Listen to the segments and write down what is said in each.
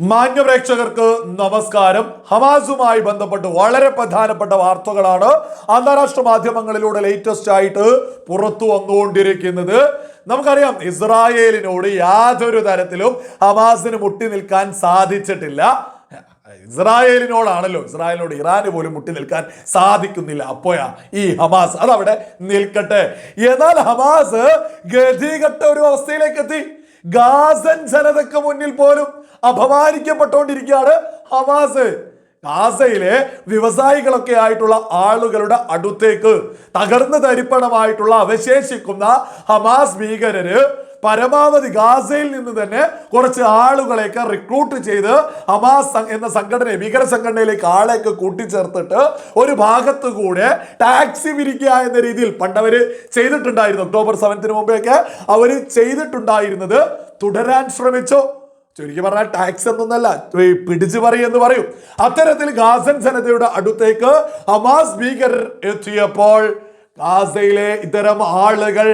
മാന്യ പ്രേക്ഷകർക്ക് നമസ്കാരം. ഹമാസുമായി ബന്ധപ്പെട്ട് വളരെ പ്രധാനപ്പെട്ട വാർത്തകളാണ് അന്താരാഷ്ട്ര മാധ്യമങ്ങളിലൂടെ ലേറ്റസ്റ്റ് ആയിട്ട് പുറത്തു വന്നുകൊണ്ടിരിക്കുന്നത്. നമുക്കറിയാം ഇസ്രായേലിനോട് യാതൊരു തരത്തിലും ഹമാസിന് മുട്ടി നിൽക്കാൻ സാധിച്ചിട്ടില്ല. ഇസ്രായേലിനോടാണല്ലോ ഇസ്രായേലിനോട് ഇറാന് പോലും മുട്ടി നിൽക്കാൻ സാധിക്കുന്നില്ല. അപ്പോയാ ഈ ഹമാസ് അതവിടെ നിൽക്കട്ടെ. എന്നാൽ ഹമാസ് ഗതികെട്ട ഒരു അവസ്ഥയിലേക്ക് എത്തി. ഗാസൻ ജനതയ്ക്ക് മുന്നിൽ പോലും അപമാനിക്കപ്പെട്ടുകൊണ്ടിരിക്കുകയാണ് ഹമാസ്. ഗാസയിലെ വ്യവസായികളൊക്കെ ആയിട്ടുള്ള ആളുകളുടെ അടുത്തേക്ക് തകർന്നു തരിപ്പണമായിട്ടുള്ള അവശേഷിക്കുന്ന ഹമാസ് ഭീകരര് പരമാവധി ഗാസയിൽ നിന്ന് തന്നെ കുറച്ച് ആളുകളെയൊക്കെ റിക്രൂട്ട് ചെയ്ത് ഹമാസ് എന്ന സംഘടനയെ ഭീകര സംഘടനയിലേക്ക് ആളെയൊക്കെ കൂട്ടിച്ചേർത്തിട്ട് ഒരു ഭാഗത്ത് കൂടെ ടാക്സി വിരിക്കുക എന്ന രീതിയിൽ പണ്ടവര് ചെയ്തിട്ടുണ്ടായിരുന്നു. ഒക്ടോബർ സെവൻത്തിന് മുമ്പെയൊക്കെ അവർ ചെയ്തിട്ടുണ്ടായിരുന്നത് തുടരാൻ ശ്രമിച്ചു. ചുരുക്കി പറഞ്ഞാൽ ടാക്സ് എന്നൊന്നല്ല പിടിച്ചു പറയെന്ന് പറയും. അത്തരത്തിൽ ഗാസൻ ജനതയുടെ അടുത്തേക്ക് ഹമാസ് ഭീകരർ എത്തിയപ്പോൾ ഗാസയിലെ ഇത്തരം ആളുകൾ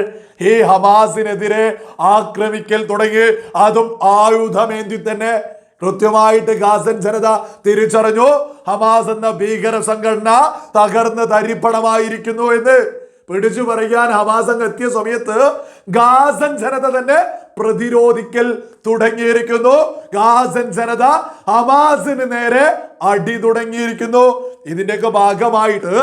ഈ ഹമാസിനെതിരെ ആക്രമിക്കൽ തുടങ്ങി. അതും ആയുധമേന്തി തന്നെ കൃത്യമായിട്ട് ഗാസൻ ജനത തിരിച്ചറിഞ്ഞു. ഹമാസ് എന്ന ഭീകര സംഘടന തകർന്ന് തരിപ്പണമായിരിക്കുന്നു എന്ന് പിടിച്ചു പറയാൻ ഹമാസ് അങ്ങ് എത്തിയ സമയത്ത് ഗാസൻ ജനത തന്നെ പ്രതിരോധിക്കൽ തുടങ്ങിയിരിക്കുന്നു. ഗാസൻ ജനത ഹമാസിന് നേരെ അടി തുടങ്ങിയിരിക്കുന്നു. ഇതിന്റെയൊക്കെ ഭാഗമായിട്ട്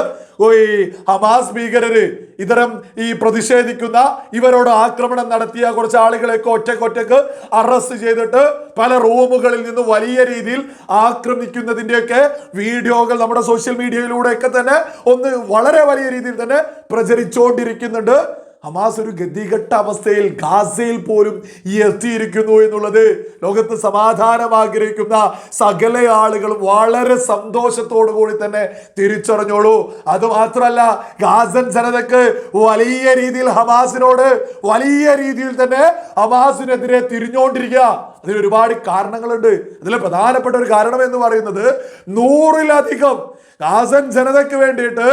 ഈ ഹമാസ് ഭീകരര് ഇത്തരം ഈ പ്രതിഷേധിക്കുന്ന ഇവരോട് ആക്രമണം നടത്തിയ കുറച്ച് ആളുകളെയൊക്കെ ഒറ്റക്കൊറ്റക്ക് അറസ്റ്റ് ചെയ്തിട്ട് പല റൂമുകളിൽ നിന്ന് വലിയ രീതിയിൽ ആക്രമിക്കുന്നതിന്റെയൊക്കെ വീഡിയോകൾ നമ്മുടെ സോഷ്യൽ മീഡിയയിലൂടെയൊക്കെ തന്നെ ഒന്ന് വളരെ വലിയ രീതിയിൽ തന്നെ പ്രചരിച്ചുകൊണ്ടിരിക്കുന്നുണ്ട് ഹമാസ് ഒരു ഗതികെട്ട അവസ്ഥയിൽ ഗാസയിൽ പോലും ഈ എത്തിയിരിക്കുന്നു എന്നുള്ളത് ലോകത്ത് സമാധാനം ആഗ്രഹിക്കുന്ന സകല ആളുകൾ വളരെ സന്തോഷത്തോടു കൂടി തന്നെ തിരിച്ചറിഞ്ഞോളൂ. അത് മാത്രമല്ല ഗാസൻ ജനതക്ക് വലിയ രീതിയിൽ ഹമാസിനോട് വലിയ രീതിയിൽ തന്നെ ഹമാസിനെതിരെ തിരിഞ്ഞുകൊണ്ടിരിക്കുക അതിന് ഒരുപാട് കാരണങ്ങളുണ്ട്. അതിലെ പ്രധാനപ്പെട്ട ഒരു കാരണം എന്ന് പറയുന്നത് നൂറിലധികം ഗാസൻ ജനതയ്ക്ക് വേണ്ടിയിട്ട്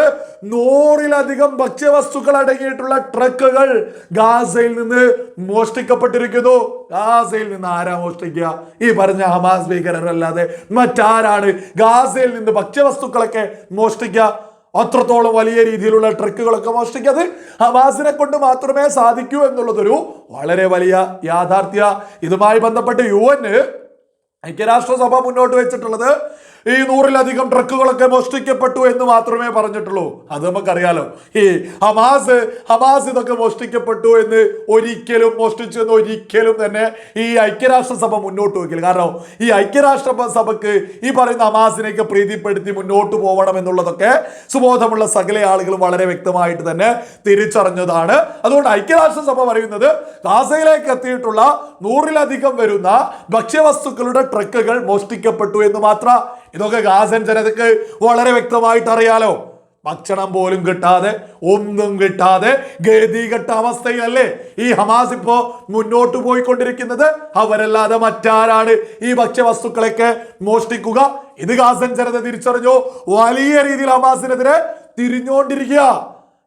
നൂറിലധികം ഭക്ഷ്യവസ്തുക്കൾ അടങ്ങിയിട്ടുള്ള ട്രക്കുകൾ ഗാസയിൽ നിന്ന് മോഷ്ടിക്കപ്പെട്ടിരിക്കുന്നു. ഗാസയിൽ നിന്ന് ആരാ മോഷ്ടിക്കുക? ഈ പറഞ്ഞ ഹമാസ് ഭീകരരല്ലാതെ മറ്റാരാണ് ഗാസയിൽ നിന്ന് ഭക്ഷ്യവസ്തുക്കളൊക്കെ മോഷ്ടിക്കുക? അത്രത്തോളം വലിയ രീതിയിലുള്ള ട്രക്കുകളൊക്കെ മോഷ്ടിക്കുക. അത് ഹമാസിനെ കൊണ്ട് മാത്രമേ സാധിക്കൂ എന്നുള്ളതൊരു വളരെ വലിയ യാഥാർത്ഥ്യ. ഇതുമായി ബന്ധപ്പെട്ട് യു എന് ഐക്യരാഷ്ട്രസഭ മുന്നോട്ട് വെച്ചിട്ടുള്ളത് ഈ നൂറിലധികം ട്രക്കുകളൊക്കെ മോഷ്ടിക്കപ്പെട്ടു എന്ന് മാത്രമേ പറഞ്ഞിട്ടുള്ളൂ. അത് നമുക്കറിയാലോ. ഈ ഹമാസ് ഹമാസ് ഇതൊക്കെ മോഷ്ടിക്കപ്പെട്ടു എന്ന് ഒരിക്കലും മോഷ്ടിച്ചു എന്ന് ഒരിക്കലും തന്നെ ഈ ഐക്യരാഷ്ട്രസഭ മുന്നോട്ട് വയ്ക്കില്ല. കാരണം ഈ ഐക്യരാഷ്ട്ര സഭയ്ക്ക് ഈ പറയുന്ന ഹമാസിനെയൊക്കെ പ്രീതിപ്പെടുത്തി മുന്നോട്ട് പോകണം എന്നുള്ളതൊക്കെ സുബോധമുള്ള സകല ആളുകളും വളരെ വ്യക്തമായിട്ട് തന്നെ തിരിച്ചറിഞ്ഞതാണ്. അതുകൊണ്ട് ഐക്യരാഷ്ട്രസഭ പറയുന്നത് ഗാസയിലേക്ക് എത്തിയിട്ടുള്ള നൂറിലധികം വരുന്ന ഭക്ഷ്യവസ്തുക്കളുടെ ട്രക്കുകൾ മോഷ്ടിക്കപ്പെട്ടു എന്ന് മാത്രം ഇതൊക്കെ ഗാസൻ ജനതയ്ക്ക് വളരെ വ്യക്തമായിട്ട് അറിയാലോ. ഭക്ഷണം പോലും കിട്ടാതെ ഒന്നും കിട്ടാതെ ഗതികെട്ട അവസ്ഥയല്ലേ ഈ ഹമാസ് ഇപ്പോ മുന്നോട്ട് പോയിക്കൊണ്ടിരിക്കുന്നത്? അവരല്ലാതെ മറ്റാരാണ് ഈ ഭക്ഷ്യവസ്തുക്കളൊക്കെ മോഷ്ടിക്കുക? ഇത് ഗാസൻ ജനത തിരിച്ചറിഞ്ഞു? വലിയ രീതിയിൽ ഹമാസിനെതിരെ തിരിഞ്ഞുകൊണ്ടിരിക്കുക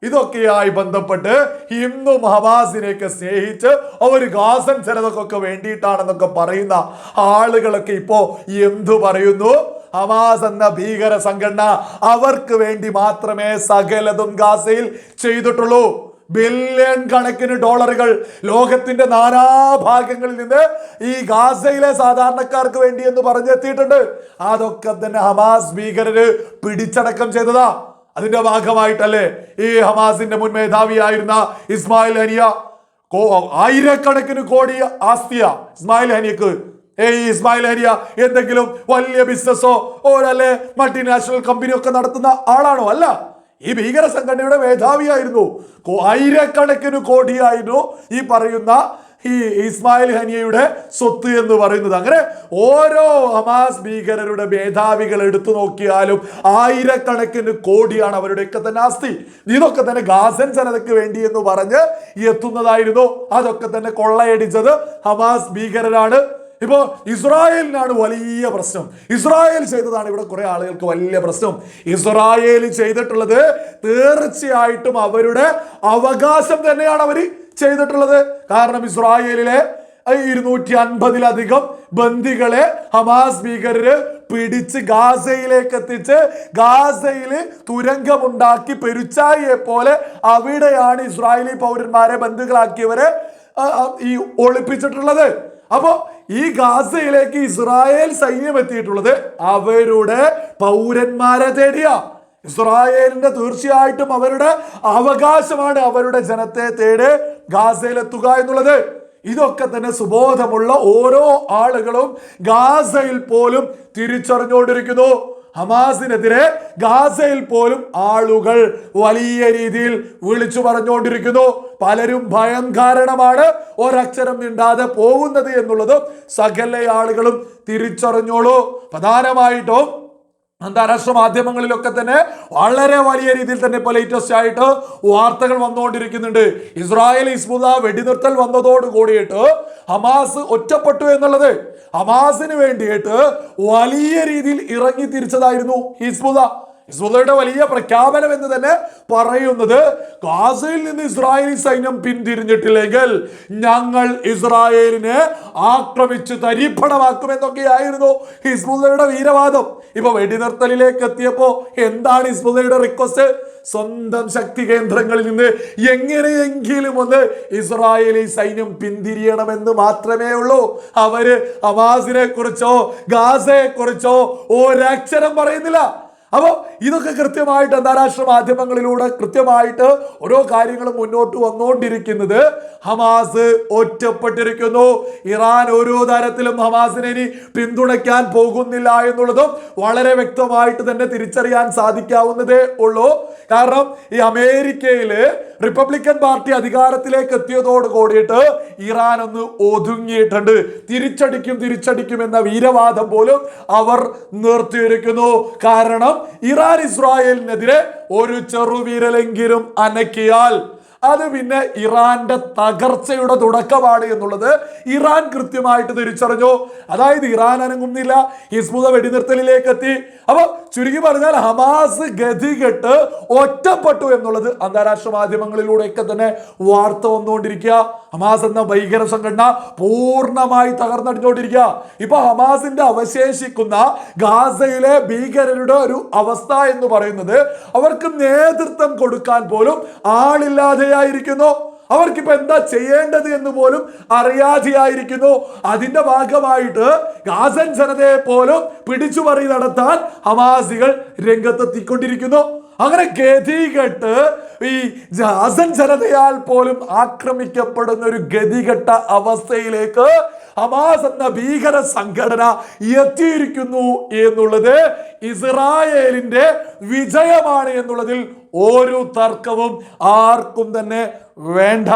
ഇതൊക്കെയായി ബന്ധപ്പെട്ട് ഇന്നും ഹമാസിനെയൊക്കെ സ്നേഹിച്ച് അവർ ഗാസൻ ജനതക്കൊക്കെ വേണ്ടിയിട്ടാണെന്നൊക്കെ പറയുന്ന ആളുകളൊക്കെ ഇപ്പോ എന്തു പറയുന്നു? ഹമാസ് എന്ന ഭീകര സംഘടന അവർക്ക് വേണ്ടി മാത്രമേ സകലതും ഗാസയിൽ ചെയ്തിട്ടുള്ളൂ. ബില്യൺ കണക്കിന് ഡോളറുകൾ ലോകത്തിന്റെ നാനാഭാഗങ്ങളിൽ നിന്ന് ഈ ഗാസയിലെ സാധാരണക്കാർക്ക് വേണ്ടി എന്ന് പറഞ്ഞെത്തിയിട്ടുണ്ട്. അതൊക്കെ തന്നെ ഹമാസ് ഭീകരര് പിടിച്ചടക്കം ചെയ്തതാ. അതിന്റെ ഭാഗമായിട്ടല്ലേ ഈ ഹമാസിന്റെ മുൻ മേധാവിയായിരുന്ന ഇസ്മായിൽ ഹനിയ ആയിരക്കണക്കിന് കോടി ആസ്തിയ ഇസ്മായിൽ ഹനിയക്ക്. ഏയ് ഇസ്മായിൽ ഏരിയ എന്തെങ്കിലും വലിയ ബിസിനസ്സോ ഓരല്ലേ മൾട്ടിനാഷണൽ കമ്പനിയോ ഒക്കെ നടത്തുന്ന ആളാണോ? അല്ല. ഈ ഭീകര സംഘടനയുടെ മേധാവിയായിരുന്നു ആയിരക്കണക്കിന് കോടിയായിരുന്നു ഈ പറയുന്ന ഈ ഇസ്മായിൽ ഹനിയയുടെ സ്വത്ത് എന്ന് പറയുന്നത്. അങ്ങനെ ഓരോ ഹമാസ് ഭീകരരുടെ മേധാവികൾ എടുത്തു നോക്കിയാലും ആയിരക്കണക്കിന് കോടിയാണ് അവരുടെയൊക്കെ തന്നെ ആസ്തി. ഇതൊക്കെ തന്നെ ഗാസൻ ജനതയ്ക്ക് വേണ്ടി എന്ന് പറഞ്ഞ് എത്തുന്നതായിരുന്നു. അതൊക്കെ തന്നെ കൊള്ളയടിച്ചത് ഹമാസ് ഭീകരരാണ്. ഇപ്പോ ഇസ്രായേലിനാണ് വലിയ പ്രശ്നം. ഇസ്രായേൽ ചെയ്തതാണ് ഇവിടെ കുറെ ആളുകൾക്ക് വലിയ പ്രശ്നം. ഇസ്രായേൽ ചെയ്തിട്ടുള്ളത് തീർച്ചയായിട്ടും അവരുടെ അവകാശം തന്നെയാണ് അവർ ചെയ്തിട്ടുള്ളത്. കാരണം ഇസ്രായേലിലെ ഇരുന്നൂറ്റി അൻപതിലധികം ബന്ദികളെ ഹമാസ് ഭീകരര് പിടിച്ച് ഗാസയിലേക്ക് എത്തിച്ച് ഗാസയിൽ തുരങ്കമുണ്ടാക്കി പെരുച്ചായിയെ പോലെ അവിടെയാണ് ഇസ്രായേലി പൗരന്മാരെ ആ, ഈ ഒളിപ്പിച്ചിട്ടുള്ളത്. അപ്പോ ഈ ഗാസയിലേക്ക് ഇസ്രായേൽ സൈന്യം എത്തിയിട്ടുള്ളത് അവരുടെ പൗരന്മാരെ തേടിയ. ഇസ്രായേലിന്റെ തീർച്ചയായിട്ടും അവരുടെ അവകാശമാണ് അവരുടെ ജനത്തെ തേടി ഗാസയിലെത്തുക എന്നുള്ളത്. ഇതൊക്കെ തന്നെ സുബോധമുള്ള ഓരോ ആളുകളും ഗാസയിൽ പോലും തിരിച്ചറിഞ്ഞുകൊണ്ടിരിക്കുന്നു. ഹമാസിനെതിരെ ഗാസയിൽ പോലും ആളുകൾ വലിയ രീതിയിൽ വിളിച്ചു പറഞ്ഞുകൊണ്ടിരിക്കുന്നു. പലരും ഭയം കാരണമാണ് ഒരക്ഷരം മിണ്ടാതെ പോകുന്നത് എന്നുള്ളത് സകല ആളുകളും തിരിച്ചറിഞ്ഞോളൂ. പ്രധാനമായിട്ടും അന്താരാഷ്ട്ര മാധ്യമങ്ങളിലൊക്കെ തന്നെ വളരെ വലിയ രീതിയിൽ തന്നെ ഇപ്പോൾ ലേറ്റസ്റ്റ് ആയിട്ട് വാർത്തകൾ വന്നുകൊണ്ടിരിക്കുന്നുണ്ട്. ഇസ്രായേൽ ഇസ്മുദ വെടിനിർത്തൽ വന്നതോട് കൂടിയിട്ട് ഹമാസ് ഒറ്റപ്പെട്ടു എന്നുള്ളത് ഹമാസിന് വേണ്ടിയിട്ട് വലിയ രീതിയിൽ ഇറങ്ങി തിരിച്ചതായിരുന്നു ഹിസ്ബുദ ഹിസ്ബുദയുടെ വലിയ പ്രഖ്യാപനം എന്ന് തന്നെ പറയുന്നത് ഗാസയിൽ നിന്ന് ഇസ്രായേലി സൈന്യം പിന്തിരിഞ്ഞിട്ടില്ലെങ്കിൽ ഞങ്ങൾ ഇസ്രായേലിനെ ആക്രമിച്ച് തരിപ്പണമാക്കും എന്നൊക്കെയായിരുന്നു ഹിസ്ബുദയുടെ വീരവാദം. ഇപ്പൊ വെടിനിർത്തലിലേക്ക് എത്തിയപ്പോ എന്താണ് ഹിസ്ബുദയുടെ റിക്വസ്റ്റ് സ്വന്തം ശക്തി കേന്ദ്രങ്ങളിൽ നിന്ന് എങ്ങനെയെങ്കിലും ഒന്ന് ഇസ്രായേലി സൈന്യം പിന്തിരിയണമെന്ന് മാത്രമേ ഉള്ളൂ. അവർ അവാസിനെ കുറിച്ചോ ഗാസയെ കുറിച്ചോ ഒരക്ഷരം പറയുന്നില്ല. അപ്പോൾ ഇതൊക്കെ കൃത്യമായിട്ട് അന്താരാഷ്ട്ര മാധ്യമങ്ങളിലൂടെ കൃത്യമായിട്ട് ഓരോ കാര്യങ്ങളും മുന്നോട്ട് വന്നുകൊണ്ടിരിക്കുന്നത് ഹമാസ് ഒറ്റപ്പെട്ടിരിക്കുന്നു. ഇറാൻ ഓരോ തരത്തിലും ഹമാസിനെ ഇനി പിന്തുണയ്ക്കാൻ പോകുന്നില്ല എന്നുള്ളതും വളരെ വ്യക്തമായിട്ട് തന്നെ തിരിച്ചറിയാൻ സാധിക്കാവുന്നതേ ഉള്ളൂ. കാരണം ഈ അമേരിക്കയിൽ റിപ്പബ്ലിക്കൻ പാർട്ടി അധികാരത്തിലേക്ക് എത്തിയതോട് കൂടിയിട്ട് ഇറാൻ ഒന്ന് ഒതുങ്ങിയിട്ടുണ്ട്. തിരിച്ചടിക്കും തിരിച്ചടിക്കും എന്ന വീരവാദം പോലും അവർ നിർത്തിയിരിക്കുന്നു. കാരണം ഇറാൻ ഇസ്രായേലിനെതിരെ ഒരു ചെറുവിരലെങ്കിലും അനക്കിയാൽ അത് പിന്നെ ഇറാന്റെ തകർച്ചയുടെ തുടക്കമാണ് എന്നുള്ളത് ഇറാൻ കൃത്യമായിട്ട് തിരിച്ചറിഞ്ഞു. അതായത് ഇറാൻ അനങ്ങുന്നില്ല ഹിസ്ബുദ വെടിനിർത്തലിലേക്ക് എത്തി. അപ്പൊ ചുരുക്കി പറഞ്ഞാൽ ഹമാസ് ഗതികെട്ട് ഒറ്റപ്പെട്ടു എന്നുള്ളത് അന്താരാഷ്ട്ര മാധ്യമങ്ങളിലൂടെയൊക്കെ തന്നെ വാർത്ത വന്നുകൊണ്ടിരിക്കുക. ഹമാസ് എന്ന ഭീകര സംഘടന പൂർണമായി തകർന്നടിഞ്ഞുകൊണ്ടിരിക്കുക. ഇപ്പൊ ഹമാസിന്റെ അവശേഷിക്കുന്ന ഗാസയിലെ ഭീകരരുടെ ഒരു അവസ്ഥ എന്ന് പറയുന്നത് അവർക്ക് നേതൃത്വം കൊടുക്കാൻ പോലും ആളില്ലാതെയായിരിക്കുന്നു അവർക്കിപ്പോ എന്താ ചെയ്യേണ്ടത് എന്ന് പോലും അറിയാതെയായിരിക്കുന്നു. അതിന്റെ ഭാഗമായിട്ട് ഗാസൻ ജനതയെ പോലും പിടിച്ചുപറി നടത്താൻ ഹമാസികൾ രംഗത്തെത്തിക്കൊണ്ടിരിക്കുന്നു. അങ്ങനെ ഗതികെട്ട് ഈ ഗാസൻ ജനതയാൽ പോലും ആക്രമിക്കപ്പെടുന്ന ഒരു ഗതികെട്ട അവസ്ഥയിലേക്ക് ഹമാസ് എന്ന ഭീകര സംഘടന എത്തിയിരിക്കുന്നു എന്നുള്ളത് ഇസ്രായേലിന്റെ വിജയമാണ് എന്നുള്ളതിൽ ഒരു തർക്കവും ആർക്കും തന്നെ വേണ്ട.